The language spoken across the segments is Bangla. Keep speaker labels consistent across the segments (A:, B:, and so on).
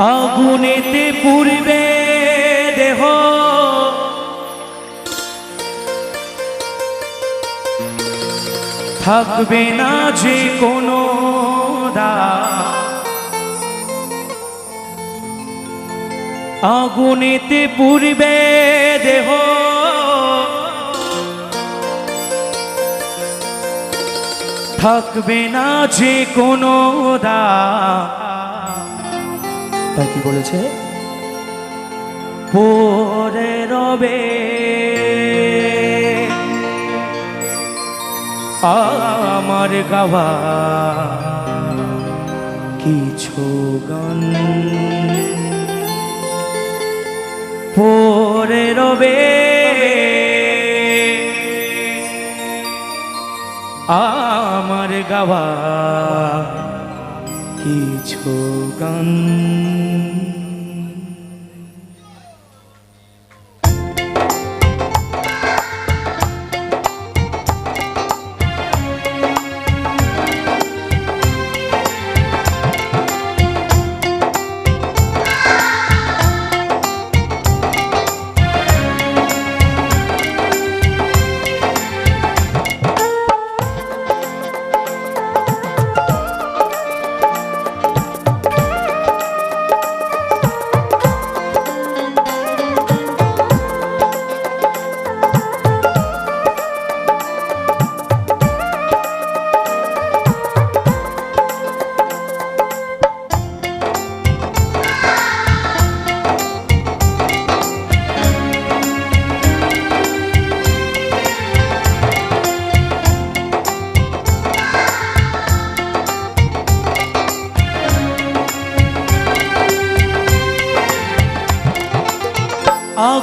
A: আগুনেতে পূর্বে দেহ। থাকবে না যে কোনো দা আগুনেতে পূর্বে দেহ। থাকবে না যে কোনো দা তাই কি বলেছে? পরে রবে আমার গাওয়া কিছু গান। পরে রবে আমার গাওয়া কিছু গান।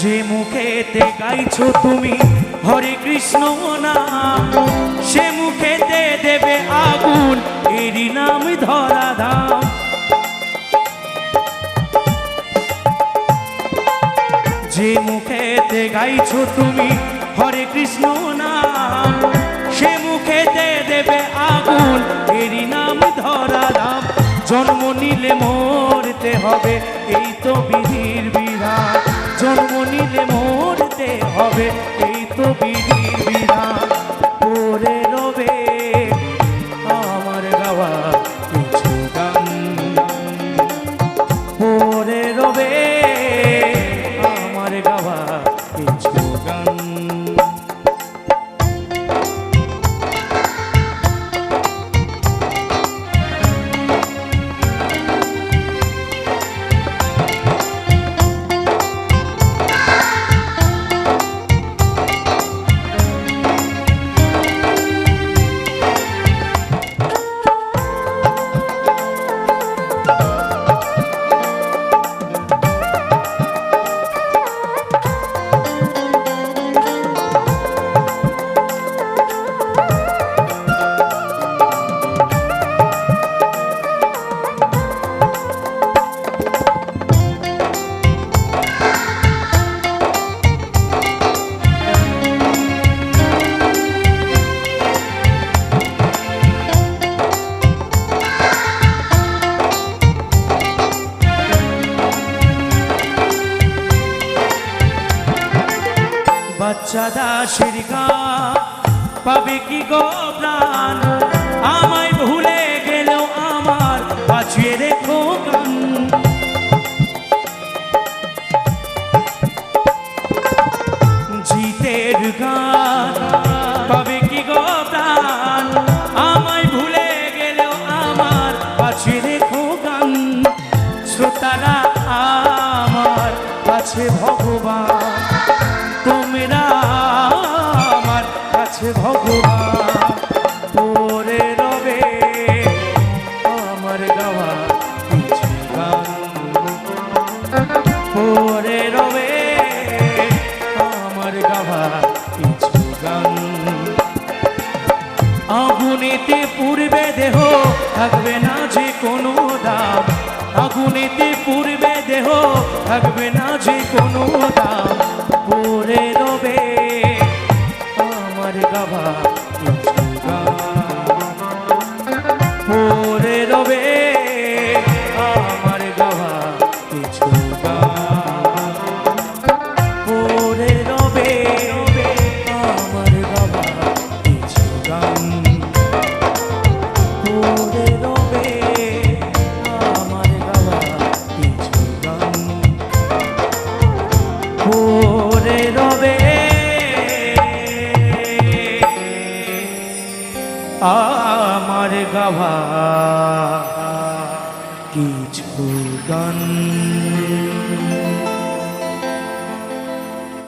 A: যে মুখেতে গাইছো তুমি, হরে কৃষ্ণ নাম। সে মুখেতে দেবে আগুন, এরই নাম ধরা ধাম যে মুখেতে গাইছো তুমি, হরে কৃষ্ণ নাম। সে মুখেতে দেবে আগুন, এরই নাম ধরা ধাম জন্ম নিলে মরতে হবে এই তো বিধির বিধান। জন্ম নিলে মরতে হবে এই তো বিধির বাচ্চা দাসের গান পাবে কি গো প্রাণ? আমায় ভুলে গেল আমার, বাঁচিয়ে রেখো গান জিতের গান, পাবে কি গো প্রাণ? আমায় ভুলে গেল আমার, বাঁচিয়ে রেখো গান শ্রোতারা আমার কাছে ভগবান। থাকবে গাওয়া কিছু গান।